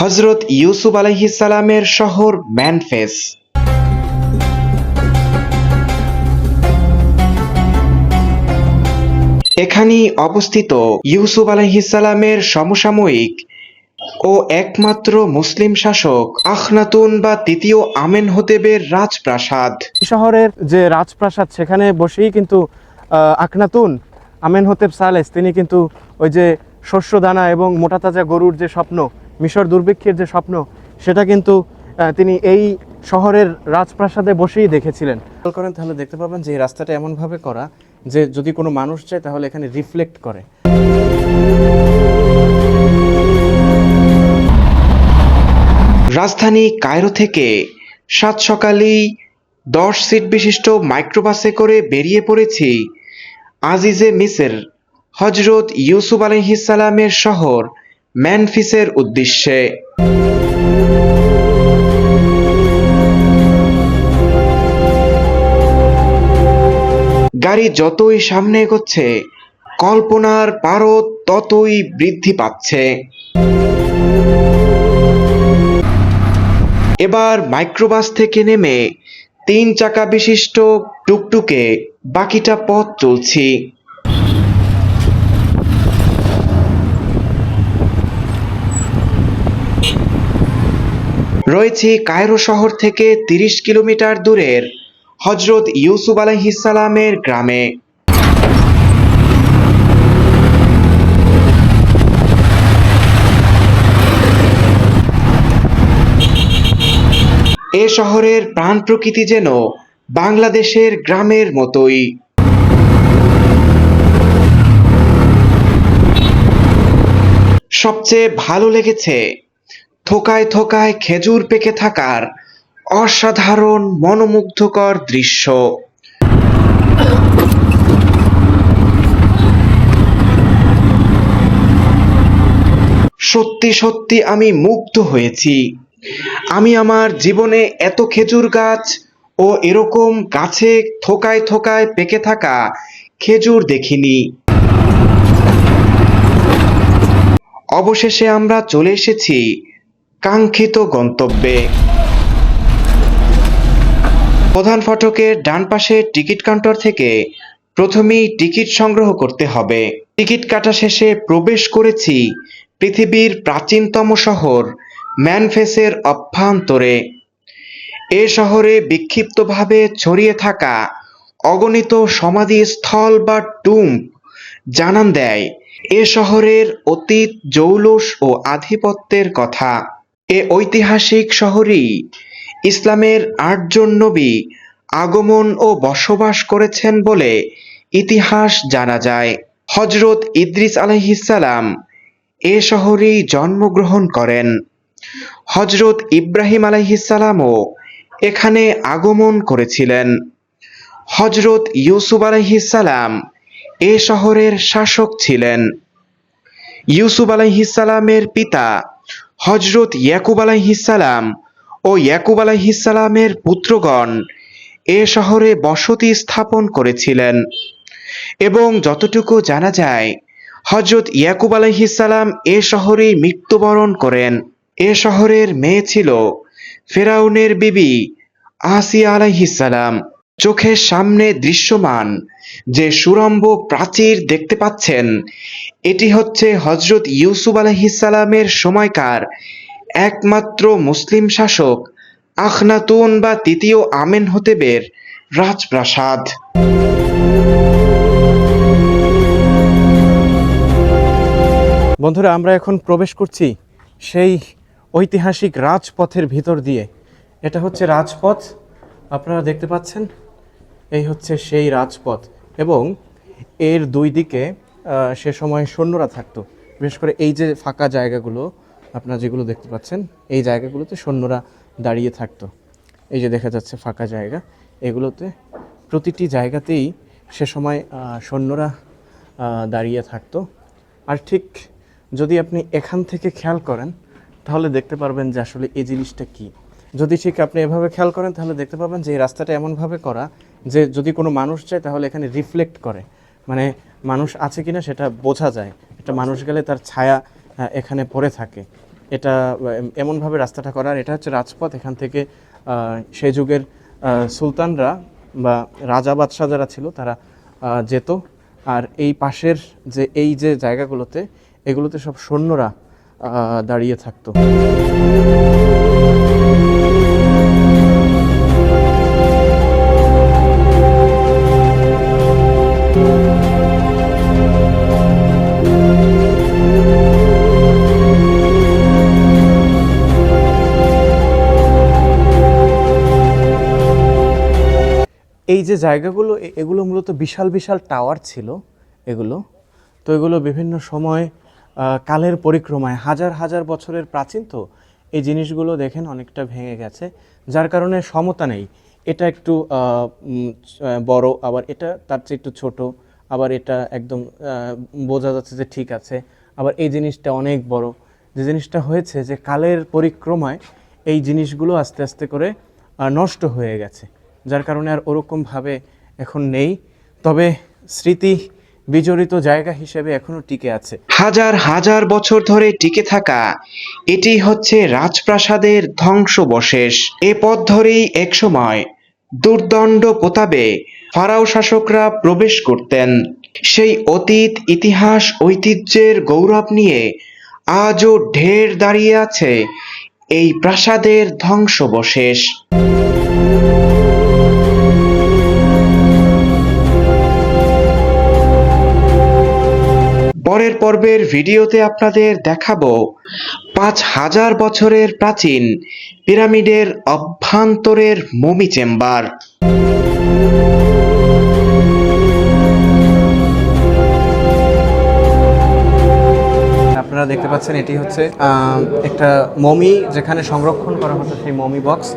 হজরত ইউসুফ আলহিসালামের শহর ম্যানফেস এখানেই অবস্থিত ইউসুফ আলহিসালামের সমসাময়িক ও একমাত্র মুসলিম শাসক আখনাতুন বা তৃতীয় আমেন হতেবের রাজপ্রাসাদ। শহরের যে রাজপ্রাসাদ, সেখানে বসেই কিন্তু আখনাতুন আমেন হতেব সালেস। তিনি কিন্তু ওই যে শস্য দানা এবং মোটা তাজা গরুর যে স্বপ্ন মিশর দুর্ভিক্ষের যে স্বপ্ন সেটা কিন্তু আহ, তিনি এই শহরের রাজপ্রাসাদে বসেই দেখেছিলেন। খেয়াল করেন তাহলে দেখতে পাবেন যে এই রাস্তাটা এমনভাবে করা যে যদি কোনো মানুষ যায় তাহলে এখানে রিফ্লেক্ট করে। রাজধানী কায়রো থেকে সাত সকালেই দশ সিট বিশিষ্ট মাইক্রোবাসে করে বেরিয়ে পড়েছি আজিজে মিসের হজরত ইউসুফ আলহিসালামের শহর ম্যানফিসের উদ্দেশ্যে। গাড়ি যতই সামনে এগোচ্ছে, কল্পনার পারদ ততই বৃদ্ধি পাচ্ছে। এবার মাইক্রোবাস থেকে নেমে তিন চাকা বিশিষ্ট টুকটুকে বাকিটা পথ চলছি। রয়েছি কায়রো শহর থেকে তিরিশ কিলোমিটার দূরের হজরত ইউসুফ আলহিসালামের গ্রামে। এ শহরের প্রাণ প্রকৃতি যেন বাংলাদেশের গ্রামের মতোই। সবচেয়ে ভালো লেগেছে থোকায় থোকায় খেজুর পেকে থাকার অসাধারণ মনোমুগ্ধকর দৃশ্য। সত্যি সত্যি আমি মুগ্ধ হয়েছি। আমি আমার জীবনে এত খেজুর গাছ ও এরকম গাছে থোকায় থোকায় পেকে থাকা খেজুর দেখিনি। অবশেষে আমরা চলে এসেছি কাঙ্ক্ষিত গন্তব্যে। প্রধান ফটকের ডান পাশে টিকিট কাউন্টার থেকে প্রথমেই টিকিট সংগ্রহ করতে হবে। টিকিট কাটা শেষে প্রবেশ করেছি পৃথিবীর প্রাচীনতম শহর ম্যানফেসের অভ্যন্তরে। এ শহরে বিক্ষিপ্তভাবে ছড়িয়ে থাকা অগণিত সমাধিস্থল বা টুম জানান দেয়, এ শহরের অতীত জৌলুস ও আধিপত্যের কথা। এ ঐতিহাসিক শহরই ইসলামের আটজন নবী আগমন ও বসবাস করেছেন বলে ইতিহাস জানা যায়। হজরত ইদ্রিস আলহিসাল্লাম এ শহরেই জন্মগ্রহণ করেন। হজরত ইব্রাহিম আলাইহিসালামও এখানে আগমন করেছিলেন। হজরত ইউসুফ আলাইহিসালাম এ শহরের শাসক ছিলেন। ইউসুফ আলাইহিসালামের পিতা হজরত ইয়াকুব আলাইহিসালাম ও ইয়াকুব আলাইহিসালামের পুত্রগণ এ শহরে বসতি স্থাপন করেছিলেন। এবং যতটুকু জানা যায় হজরত ইয়াকুব আলাইহিসালাম এ শহরেই মৃত্যুবরণ করেন। এ শহরের মেয়ে ছিল ফেরাউনের বিবি আসিয়া আলাইহিসালাম চোখের সামনে দৃশ্যমান যে সুরম্ভ প্রাচীর দেখতে পাচ্ছেন এটি হচ্ছে হজরত ইউসুফ আলাইহিসালামের সময়কার। একমাত্র মুসলিম শাসক, আখনাতুন বা তৃতীয় আমেন হতেবের রাজপ্রাসাদ। বন্ধুরা, আমরা এখন প্রবেশ করছি সেই ঐতিহাসিক রাজপথের ভিতর দিয়ে। এটা হচ্ছে রাজপথ। আপনারা দেখতে পাচ্ছেন, এই হচ্ছে সেই রাজপথ এবং এর দুই দিকে সে সময় সৈন্যরা থাকতো। বিশেষ করে এই যে ফাঁকা জায়গাগুলো, আপনারা যেগুলো দেখতে পাচ্ছেন, এই জায়গাগুলোতে সৈন্যরা দাঁড়িয়ে থাকতো। এই যে দেখা যাচ্ছে ফাঁকা জায়গা, এগুলোতে প্রতিটি জায়গাতেই সে সময় সৈন্যরা দাঁড়িয়ে থাকতো। আর ঠিক যদি আপনি এখান থেকে খেয়াল করেন, তাহলে দেখতে পারবেন যে আসলে এই জিনিসটা কী। যদি ঠিক আপনি এভাবে খেয়াল করেন, তাহলে দেখতে পাবেন যে এই রাস্তাটা এমনভাবে করা যে যদি কোনো মানুষ চায় তাহলে এখানে রিফ্লেক্ট করে। মানে মানুষ আছে কিনা সেটা বোঝা যায়। একটা মানুষ গেলে তার ছায়া এখানে পড়ে থাকে। এটা এমনভাবে রাস্তাটা করা আর এটা হচ্ছে রাজপথ। এখান থেকে সেই যুগের সুলতানরা বা রাজা বাদশাহ যারা ছিল, তারা যেত। আর এই পাশের যে, এই যে জায়গাগুলোতে, এগুলোতে সব সৈন্যরা দাঁড়িয়ে থাকতো। এই যে জায়গাগুলো এগুলো মূলত বিশাল বিশাল টাওয়ার ছিল এগুলো। তো এগুলো বিভিন্ন সময় কালের পরিক্রমায়, হাজার হাজার বছরের প্রাচীন তো এই জিনিসগুলো দেখেন অনেকটা ভেঙে গেছে, যার কারণে সমতা নেই। এটা একটু বড়, আবার এটা তার চেয়ে একটু ছোট, আবার এটা একদম বোঝা যাচ্ছে যে ঠিক আছে, আবার এই জিনিসটা অনেক বড়। যে জিনিসটা হয়েছে যে কালের পরিক্রমায় এই জিনিসগুলো আস্তে আস্তে করে নষ্ট হয়ে গেছে। যার কারণে আর ওরকমভাবে এখন নেই। তবে স্মৃতি বিজড়িত জায়গা হিসেবে এখনও টিকে আছে। হাজার হাজার বছর ধরে টিকে থাকা এটি হচ্ছে রাজপ্রাসাদের ধ্বংসবশেষ। এ পথ ধরেই একসময় দুর্দণ্ড প্রতাপে ফারাও শাসকরা প্রবেশ করতেন। সেই অতীত, ইতিহাস, ঐতিহ্যের গৌরব নিয়ে আজও ঢের দাঁড়িয়ে আছে এই প্রাসাদের ধ্বংসবশেষ। পরের পর্বের ভিডিওতে আপনাদের দেখাবো পাঁচ হাজার বছরের প্রাচীন পিরামিডের অভ্যন্তরের মমি চেম্বার। আপনারা দেখতে পাচ্ছেন, এটি হচ্ছে একটা মমি যেখানে সংরক্ষণ করা হতো সেই মমি বক্স।